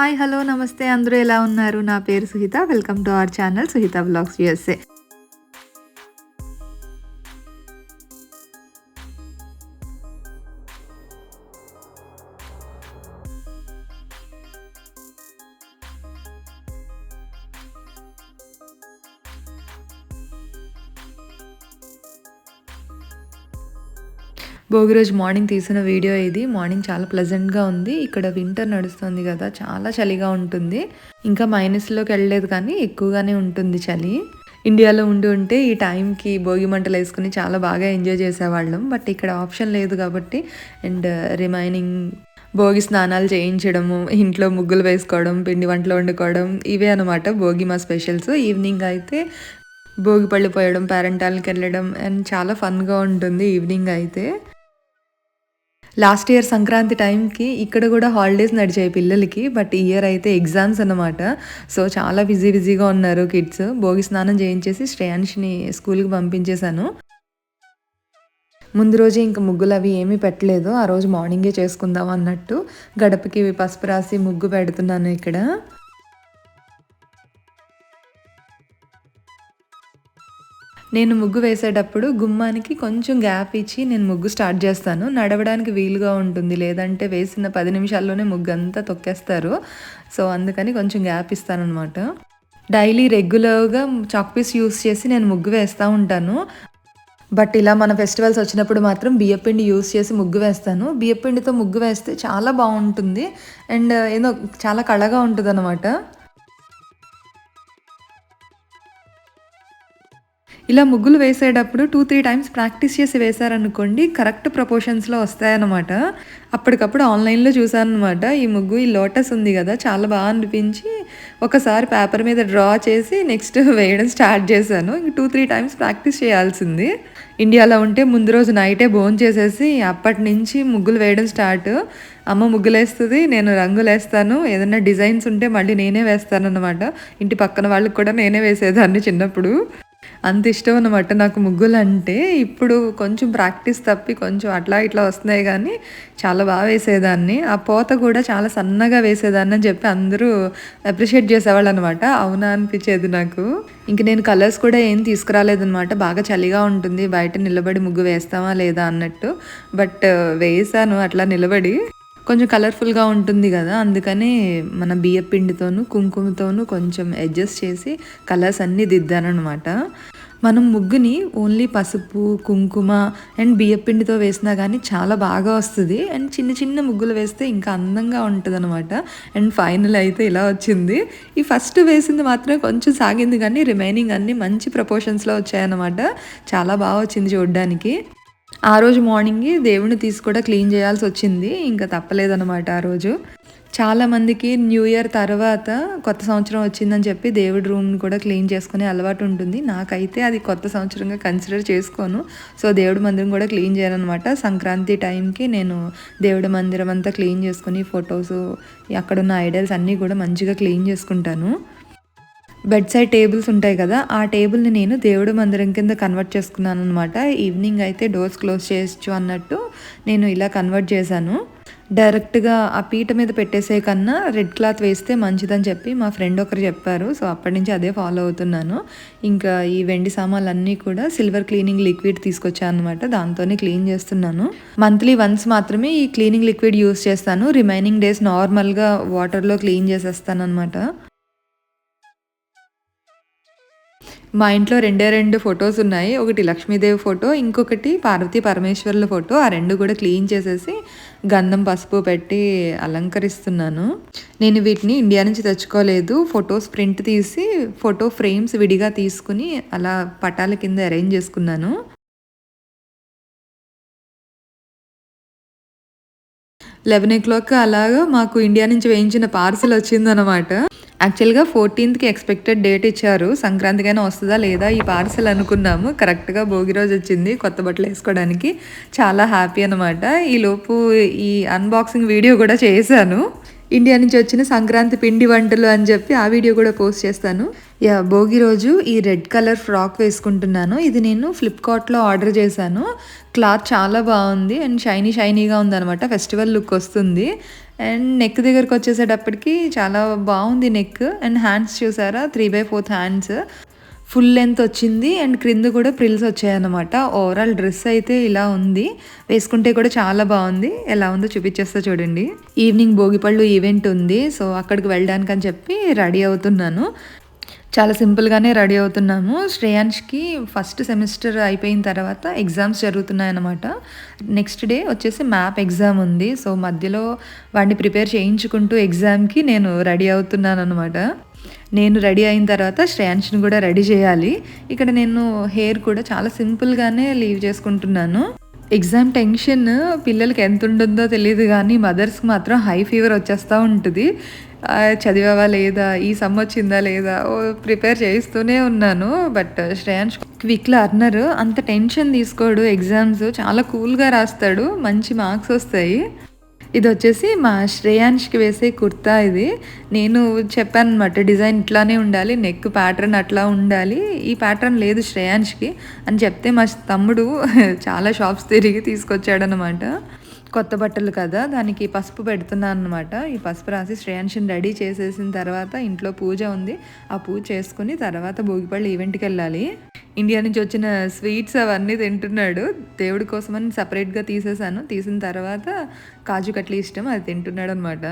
Hi hello నమస్తే. అందరూ ఎలా ఉన్నారు? నా పేరు Suhitha. Welcome to our channel Suhitha blogs USA. Bhogi రోజు మార్నింగ్ తీసిన వీడియో ఇది. మార్నింగ్ చాలా ప్లెజెంట్గా ఉంది. ఇక్కడ వింటర్ నడుస్తుంది కదా చాలా చలిగా ఉంటుంది. ఇంకా మైనస్లోకి వెళ్ళలేదు కానీ ఎక్కువగానే ఉంటుంది చలి. ఇండియాలో ఉండి ఉంటే ఈ టైంకి భోగి మంటలు వేసుకుని చాలా బాగా ఎంజాయ్ చేసేవాళ్ళం. బట్ ఇక్కడ ఆప్షన్ లేదు కాబట్టి అండ్ రిమైనింగ్ uh, భోగి స్నానాలు చేయించడము ఇంట్లో ముగ్గులు వేసుకోవడం పిండి వంటలు వండుకోవడం ఇవే అనమాట భోగి మా స్పెషల్స్ ఈవినింగ్ అయితే భోగి పళ్ళు పోయడం పేరెంటాలకి వెళ్ళడం అండ్ చాలా ఫన్గా ఉంటుంది ఈవినింగ్ అయితే. లాస్ట్ ఇయర్ సంక్రాంతి టైంకి ఇక్కడ కూడా హాలిడేస్ నడిచాయి పిల్లలకి బట్ ఇయర్ అయితే ఎగ్జామ్స్ అనమాట సో చాలా బిజీ బిజీగా ఉన్నారు కిడ్స్. భోగి స్నానం చేయించేసి శ్రేయాన్ష్ని స్కూల్కి పంపించేశాను. ముందు రోజే ఇంక ముగ్గులు అవి ఏమీ పెట్టలేదు. ఆ రోజు మార్నింగే చేసుకుందాం అన్నట్టు గడపకి పసుపు రాసి ముగ్గు పెడుతున్నాను ఇక్కడ. నేను ముగ్గు వేసేటప్పుడు గుమ్మానికి కొంచెం గ్యాప్ ఇచ్చి నేను ముగ్గు స్టార్ట్ చేస్తాను. నడవడానికి వీలుగా ఉంటుంది. లేదంటే వేసిన పది నిమిషాల్లోనే ముగ్గు అంతా తొక్కేస్తారు. సో అందుకని కొంచెం గ్యాప్ ఇస్తానమాట డైలీ రెగ్యులర్గా చాక్ పీస్ యూస్ చేసి నేను ముగ్గు వేస్తూ ఉంటాను. బట్ ఇలా మన ఫెస్టివల్స్ వచ్చినప్పుడు మాత్రం బియ్యపిండి యూస్ చేసి ముగ్గు వేస్తాను. బియ్యపిండితో ముగ్గు వేస్తే చాలా బాగుంటుంది. అండ్ ఏదో చాలా కళగా ఉంటుంది అనమాట ఇలా ముగ్గులు వేసేటప్పుడు టూ త్రీ టైమ్స్ ప్రాక్టీస్ చేసి వేశారనుకోండి కరెక్ట్ ప్రపోర్షన్స్లో వస్తాయన్నమాట. అప్పటికప్పుడు ఆన్లైన్లో చూశాను అనమాట ఈ ముగ్గు ఈ లోటస్ ఉంది కదా చాలా బాగా అనిపించి ఒకసారి పేపర్ మీద డ్రా చేసి నెక్స్ట్ వేయడం స్టార్ట్ చేశాను. ఇంక టూ త్రీ టైమ్స్ ప్రాక్టీస్ చేయాల్సింది. ఇండియాలో ఉంటే ముందు రోజు నైటే బోన్ చేసేసి అప్పటి నుంచి ముగ్గులు వేయడం స్టార్ట్ అమ్మ ముగ్గులు వేస్తుంది నేను రంగులు వేస్తాను ఏదైనా డిజైన్స్ ఉంటే మళ్ళీ నేనే వేస్తాను అనమాట ఇంటి పక్కన వాళ్ళకి కూడా నేనే వేసేదాన్ని చిన్నప్పుడు. అంత ఇష్టం అనమాట నాకు ముగ్గులు అంటే ఇప్పుడు కొంచెం ప్రాక్టీస్ తప్పి కొంచెం అట్లా ఇట్లా వస్తున్నాయి కానీ చాలా బాగా వేసేదాన్ని. ఆ పోత కూడా చాలా సన్నగా వేసేదాన్ని అని చెప్పి అందరూ అప్రిషియేట్ చేసేవాళ్ళు అనమాట అవునా అనిపించేది నాకు. ఇంక నేను కలర్స్ కూడా ఏం తీసుకురాలేదనమాట బాగా చలిగా ఉంటుంది. బయట నిలబడి ముగ్గు వేస్తామా లేదా అన్నట్టు. బట్ వేసాను అట్లా నిలబడి. కొంచెం కలర్ఫుల్గా ఉంటుంది కదా అందుకని మన బియ్య పిండితోనూ కుంకుమతోనూ కొంచెం అడ్జస్ట్ చేసి కలర్స్ అన్నీ దిద్దానమాట మనం ముగ్గుని ఓన్లీ పసుపు కుంకుమ అండ్ బియ్యపిండితో వేసినా కానీ చాలా బాగా వస్తుంది. అండ్ చిన్న చిన్న ముగ్గులు వేస్తే ఇంకా అందంగా ఉంటుంది అనమాట అండ్ ఫైనల్ అయితే ఇలా వచ్చింది. ఈ ఫస్ట్ వేసింది మాత్రం కొంచెం సాగింది కానీ రిమైనింగ్ అన్నీ మంచి ప్రపోర్షన్స్లో వచ్చాయన్నమాట. చాలా బాగా వచ్చింది చూడడానికి. ఆ రోజు మార్నింగ్ దేవుడిని తీసి కూడా క్లీన్ చేయాల్సి వచ్చింది. ఇంకా తప్పలేదన్నమాట ఆ రోజు. చాలామందికి న్యూ ఇయర్ తర్వాత కొత్త సంవత్సరం వచ్చిందని చెప్పి దేవుడి రూమ్ని కూడా క్లీన్ చేసుకునే అలవాటు ఉంటుంది. నాకైతే అది కొత్త సంవత్సరంగా కన్సిడర్ చేసుకోను. సో దేవుడి మందిరం కూడా క్లీన్ చేయాలన్నమాట. సంక్రాంతి టైంకి నేను దేవుడి మందిరం అంతా క్లీన్ చేసుకుని ఫొటోస్ అక్కడున్న ఐడల్స్ అన్నీ కూడా మంచిగా క్లీన్ చేసుకుంటాను. బెడ్ సైడ్ టేబుల్స్ ఉంటాయి కదా ఆ టేబుల్ని నేను దేవుడు మందిరం కింద కన్వర్ట్ చేసుకున్నాను అనమాట ఈవినింగ్ అయితే డోర్స్ క్లోజ్ చేయొచ్చు అన్నట్టు నేను ఇలా కన్వర్ట్ చేశాను. డైరెక్ట్గా ఆ పీట మీద పెట్టేసే కన్నా రెడ్ క్లాత్ వేస్తే మంచిదని చెప్పి మా ఫ్రెండ్ ఒకరు చెప్పారు. సో అప్పటి నుంచి అదే ఫాలో అవుతున్నాను. ఇంకా ఈ వెండి సామాన్లు అన్నీ కూడా సిల్వర్ క్లీనింగ్ లిక్విడ్ తీసుకొచ్చాను అనమాట దాంతోనే క్లీన్ చేస్తున్నాను. మంత్లీ వన్స్ మాత్రమే ఈ క్లీనింగ్ లిక్విడ్ యూస్ చేస్తాను. రిమైనింగ్ డేస్ నార్మల్గా వాటర్లో క్లీన్ చేసేస్తాను అనమాట మా ఇంట్లో రెండే రెండు ఫొటోస్ ఉన్నాయి. ఒకటి లక్ష్మీదేవి ఫోటో ఇంకొకటి పార్వతీ పరమేశ్వర్ల ఫోటో. ఆ రెండు కూడా క్లీన్ చేసేసి గంధం పసుపు పెట్టి అలంకరిస్తున్నాను. నేను వీటిని ఇండియా నుంచి తెచ్చుకోలేదు. ఫొటోస్ ప్రింట్ తీసి ఫోటో ఫ్రేమ్స్ విడిగా తీసుకుని అలా పటాల కింద అరేంజ్ చేసుకున్నాను. లెవెన్ ఓ క్లాక్ అలాగా మాకు ఇండియా నుంచి వేయించిన పార్సల్ వచ్చిందనమాట యాక్చువల్గా ఫోర్టీన్త్కి ఎక్స్పెక్టెడ్ డేట్ ఇచ్చారు. సంక్రాంతికైనా వస్తుందా లేదా ఈ పార్సల్ అనుకున్నాము. కరెక్ట్గా భోగి రోజు వచ్చింది. కొత్త బట్టలు వేసుకోవడానికి. చాలా హ్యాపీ అనమాట ఈలోపు ఈ అన్బాక్సింగ్ వీడియో కూడా చేశాను. ఇండియా నుంచి వచ్చిన సంక్రాంతి పిండి వంటలు అని చెప్పి ఆ వీడియో కూడా పోస్ట్ చేస్తాను. యా భోగి రోజు ఈ రెడ్ కలర్ ఫ్రాక్ వేసుకుంటున్నాను. ఇది నేను ఫ్లిప్కార్ట్లో ఆర్డర్ చేశాను. క్లాత్ చాలా బాగుంది అండ్ షైనీ షైనీగా ఉందనమాట ఫెస్టివల్ లుక్ వస్తుంది. అండ్ నెక్ దగ్గరకు వచ్చేసేటప్పటికి చాలా బాగుంది నెక్. అండ్ హ్యాండ్స్ చూసారా? Three by fourth hands. Full length వచ్చింది అండ్ క్రింద కూడా ప్రిల్స్ వచ్చాయన్నమాట. ఓవరాల్ డ్రెస్ అయితే ఇలా ఉంది. వేసుకుంటే కూడా చాలా బాగుంది. ఎలా ఉందో చూపించేస్తా చూడండి. ఈవినింగ్ భోగిపళ్ళు ఈవెంట్ ఉంది. సో అక్కడికి వెళ్ళడానికి అని చెప్పి రెడీ అవుతున్నాను. చాలా సింపుల్గానే రెడీ అవుతున్నాము. శ్రేయాన్ష్కి ఫస్ట్ సెమిస్టర్ అయిపోయిన తర్వాత ఎగ్జామ్స్ జరుగుతున్నాయన్నమాట. నెక్స్ట్ డే వచ్చేసి మ్యాప్ ఎగ్జామ్ ఉంది. సో మధ్యలో వాడిని ప్రిపేర్ చేయించుకుంటూ ఎగ్జామ్కి నేను రెడీ అవుతున్నాను అనమాట నేను రెడీ అయిన తర్వాత శ్రేయాన్ష్ని కూడా రెడీ చేయాలి. ఇక్కడ నేను హెయిర్ కూడా చాలా సింపుల్గానే లీవ్ చేసుకుంటున్నాను. ఎగ్జామ్ టెన్షన్ పిల్లలకి ఎంత ఉంటుందో తెలియదు కానీ మదర్స్కి మాత్రం హై ఫీవర్ వచ్చేస్తూ ఉంటుంది. చదివావా లేదా? ఈ సమ్ వచ్చిందా లేదా? ఓ ప్రిపేర్ చేయిస్తూనే ఉన్నాను. బట్ శ్రేయాన్స్ క్విక్ లర్నర్ అంత టెన్షన్ తీసుకోడు. ఎగ్జామ్స్ చాలా కూల్గా రాస్తాడు. మంచి మార్క్స్ వస్తాయి. ఇది వచ్చేసి మా శ్రేయాన్ష్కి వేసే కుర్తా ఇది. నేను చెప్పాను అనమాట డిజైన్ ఇట్లానే ఉండాలి నెక్ ప్యాటర్న్ అట్లా ఉండాలి. ఈ ప్యాటర్న్ లేదు శ్రేయాన్ష్కి అని చెప్తే మా తమ్ముడు చాలా షాప్స్ తిరిగి తీసుకొచ్చాడనమాట కొత్త బట్టలు కదా దానికి పసుపు పెడుతున్నాను అనమాట ఈ పసుపు రాసి శ్రేయాన్షిని రెడీ చేసేసిన తర్వాత ఇంట్లో పూజ ఉంది. ఆ పూజ చేసుకుని తర్వాత భోగిపళ్ళు ఈవెంట్కి వెళ్ళాలి. ఇండియా నుంచి వచ్చిన స్వీట్స్ అవన్నీ తింటున్నాడు. దేవుడి కోసమని సపరేట్గా తీసేసాను తీసిన తర్వాత కాజు కట్లీ ఇష్టం అది తింటున్నాడు అనమాట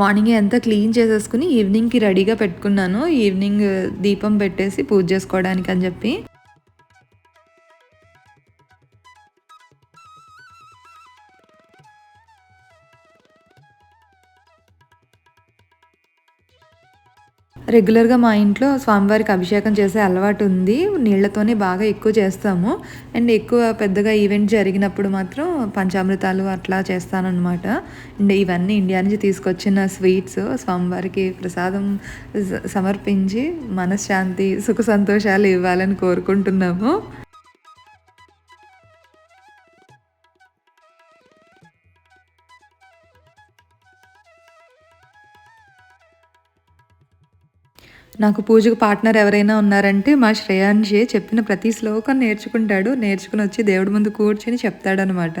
మార్నింగ్ అంతా క్లీన్ చేసేసుకుని ఈవినింగ్కి రెడీగా పెట్టుకున్నాను. ఈవినింగ్ దీపం పెట్టేసి పూజ చేసుకోవడానికి అని చెప్పి. రెగ్యులర్గా మా ఇంట్లో స్వామివారికి అభిషేకం చేసే అలవాటు ఉంది. నీళ్ళతోనే బాగా ఎక్కువ చేస్తాము. అండ్ ఎక్కువ పెద్దగా ఈవెంట్ జరిగినప్పుడు మాత్రం పంచామృతాలు అట్లా చేస్తానన్నమాట. అండ్ ఇవన్నీ ఇండియా నుంచి తీసుకొచ్చిన స్వీట్స్ స్వామివారికి ప్రసాదం సమర్పించి మనశ్శాంతి సుఖ సంతోషాలు ఇవ్వాలని కోరుకుంటున్నాము. నాకు పూజకు పార్ట్నర్ ఎవరైనా ఉన్నారంటే మా శ్రేయాన్షే చెప్పిన ప్రతి శ్లోకం నేర్చుకుంటాడు. నేర్చుకుని వచ్చి దేవుడి ముందు కూర్చొని చెప్తాడనమాట.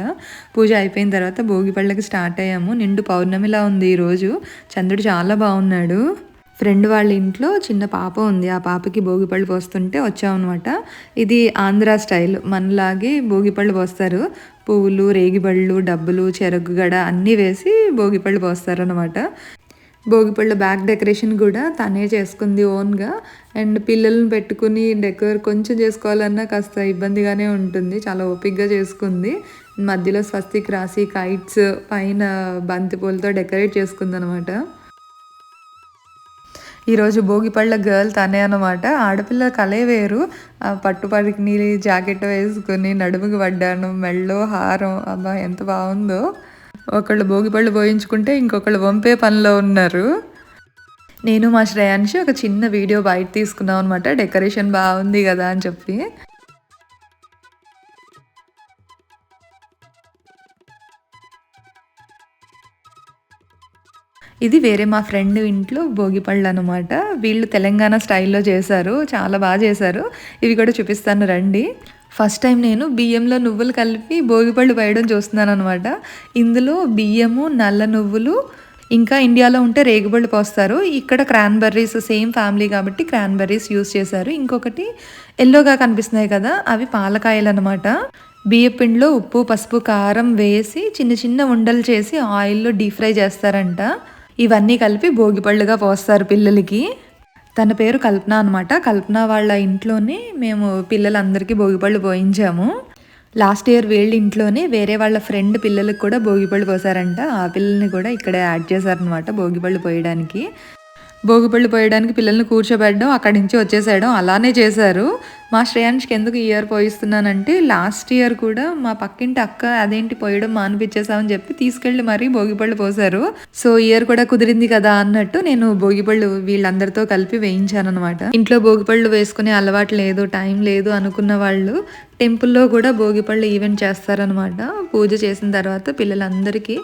పూజ అయిపోయిన తర్వాత భోగిపళ్ళకి స్టార్ట్ అయ్యాము. నిండు పౌర్ణమిలా ఉంది ఈరోజు. చంద్రుడు చాలా బాగున్నాడు. ఫ్రెండ్ వాళ్ళ ఇంట్లో చిన్న పాప ఉంది. ఆ పాపకి భోగిపళ్ళు పోస్తుంటే వచ్చామన్నమాట. ఇది ఆంధ్ర స్టైల్. మనలాగే భోగిపళ్ళు పోస్తారు. పువ్వులు రేగిబళ్ళు డబ్బులు చెరగు గడ అన్నీ వేసి భోగిపళ్ళు పోస్తారనమాట భోగిపళ్ళ బ్యాక్ డెకరేషన్ కూడా తనే చేసుకుంది ఓన్గా. అండ్ పిల్లల్ని పెట్టుకుని డెకర్ కొంచెం చేసుకోవాలన్నా కాస్త ఇబ్బందిగానే ఉంటుంది. చాలా ఓపిక్గా చేసుకుంది. మధ్యలో స్వస్తిక్ రాసి కైట్స్ పైన బంతిపూలతో డెకరేట్ చేసుకుంది అనమాట ఈరోజు భోగిపళ్ళ గర్ల్ తనే అనమాట. ఆడపిల్ల కలే వేరు. పట్టుపడికి నీళ్ళు జాకెట్ వేసుకుని నడుముకి పడ్డాను మెళ్ళో హారం. అబ్బా ఎంత బాగుందో. ఒకళ్ళు భోగిపళ్ళు పోయించుకుంటే ఇంకొకళ్ళు వంపే పనిలో ఉన్నారు. నేను మా శ్రేయాన్షి ఒక చిన్న వీడియో బయట తీసుకున్నాం అనమాట డెకరేషన్ బాగుంది కదా అని చెప్పి. ఇది వేరే మా ఫ్రెండ్ ఇంట్లో భోగిపళ్ళు అనమాట వీళ్ళు తెలంగాణ స్టైల్లో చేశారు. చాలా బాగా చేశారు. ఇవి కూడా చూపిస్తాను రండి. ఫస్ట్ టైం నేను బియ్యంలో నువ్వులు కలిపి భోగిపళ్ళు వేయడం చూస్తున్నాను అనమాట ఇందులో బియ్యము నల్ల నువ్వులు ఇంకా ఇండియాలో ఉంటే రేగుబళ్ళు పోస్తారు. ఇక్కడ క్రాన్బెర్రీస్ సేమ్ ఫ్యామిలీ కాబట్టి క్రాన్బెర్రీస్ యూస్ చేశారు. ఇంకొకటి ఎల్లోగా కనిపిస్తున్నాయి కదా అవి పాలకాయలు అనమాట బియ్యపిండిలో ఉప్పు పసుపు కారం వేసి చిన్న చిన్న ఉండలు చేసి ఆయిల్లో డీప్ ఫ్రై చేస్తారంట. ఇవన్నీ కలిపి భోగిపళ్ళుగా పోస్తారు పిల్లలకి. తన పేరు కల్పన అనమాట కల్పన వాళ్ళ ఇంట్లోనే మేము పిల్లలందరికీ భోగిపళ్ళు పోయించాము. లాస్ట్ ఇయర్ వీళ్ళ ఇంట్లోనే వేరే వాళ్ళ ఫ్రెండ్ పిల్లలకు కూడా భోగిపళ్ళు పోసారంట. ఆ పిల్లల్ని కూడా ఇక్కడే యాడ్ చేశారనమాట భోగిపళ్ళు పోయడానికి. భోగిపళ్ళు పోయడానికి పిల్లల్ని కూర్చోబెట్టడం అక్కడి నుంచి వచ్చేసేయడం అలానే చేశారు. మా శ్రేయాన్ష్కి ఎందుకు ఈ ఇయర్ పోయిస్తున్నానంటే లాస్ట్ ఇయర్ కూడా మా పక్కింటి అక్క అదేంటి పోయడం మానిపించేసామని చెప్పి తీసుకెళ్ళి మరీ భోగిపళ్ళు పోసారు సో ఇయర్ కూడా కుదిరింది కదా అన్నట్టు నేను భోగిపళ్ళు వీళ్ళందరితో కలిపి వేయించాను అనమాట ఇంట్లో భోగిపళ్ళు వేసుకునే అలవాటు లేదు టైం లేదు అనుకున్న వాళ్ళు టెంపుల్లో కూడా భోగిపళ్ళు ఈవెంట్ చేస్తారనమాట పూజ చేసిన తర్వాత పిల్లలందరికీ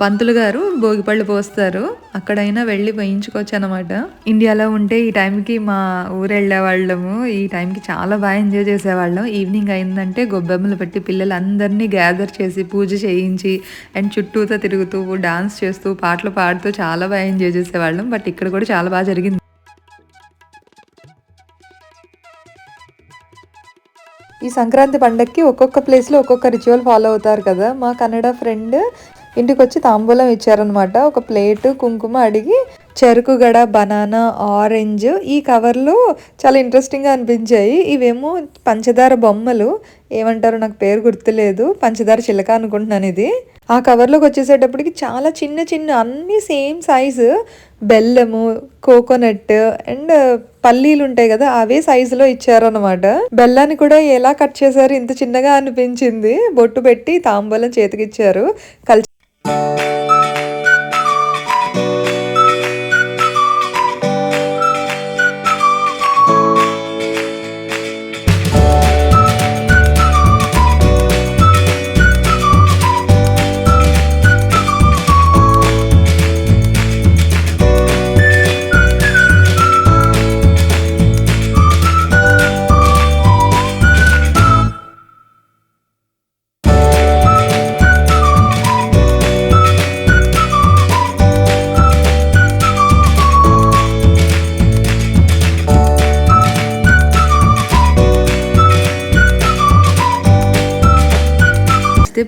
పంతులు గారు భోగిపళ్ళు పోస్తారు. అక్కడైనా వెళ్ళి వేయించుకోవచ్చు అనమాట ఇండియాలో ఉంటే ఈ టైంకి మా ఊరు వెళ్ళే వాళ్ళము ఈ టైంకి చాలా బాగా ఎంజాయ్ చేసేవాళ్ళం. ఈవినింగ్ అయిందంటే గొబ్బెమ్మలు పెట్టి పిల్లలందరినీ గ్యాదర్ చేసి పూజ చేయించి అండ్ చుట్టూతో తిరుగుతూ డాన్స్ చేస్తూ పాటలు పాడుతూ చాలా బాగా ఎంజాయ్ చేసేవాళ్ళం. బట్ ఇక్కడ కూడా చాలా బాగా జరిగింది. ఈ సంక్రాంతి పండక్కి ఒక్కొక్క ప్లేస్లో ఒక్కొక్క రిచువల్ ఫాలో అవుతారు కదా. మా కన్నడ ఫ్రెండ్ ఇంటికి వచ్చి తాంబూలం ఇచ్చారనమాట ఒక ప్లేట్ కుంకుమ అడిగి చెరుకు గడ బనానా ఆరెంజ్ ఈ కవర్లు చాలా ఇంట్రెస్టింగ్గా అనిపించాయి. ఇవేమో పంచదార బొమ్మలు ఏమంటారో నాకు పేరు గుర్తులేదు పంచదార చిలక అనుకుంటున్నాను ఇది. ఆ కవర్లోకి వచ్చేసేటప్పటికి చాలా చిన్న చిన్న అన్ని సేమ్ సైజు బెల్లము కోకోనట్ అండ్ పల్లీలు ఉంటాయి కదా అవే సైజులో ఇచ్చారనమాట బెల్లాన్ని కూడా ఎలా కట్ చేశారు ఇంత చిన్నగా అనిపించింది. బొట్టు పెట్టి తాంబూలం చేతికిచ్చారు. కలిసి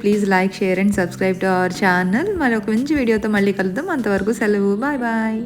please like share and subscribe to our channel మరి ఒక మంచి వీడియోతో మళ్ళీ కలుద్దాం. అంతవరకు సెలవు. Bye bye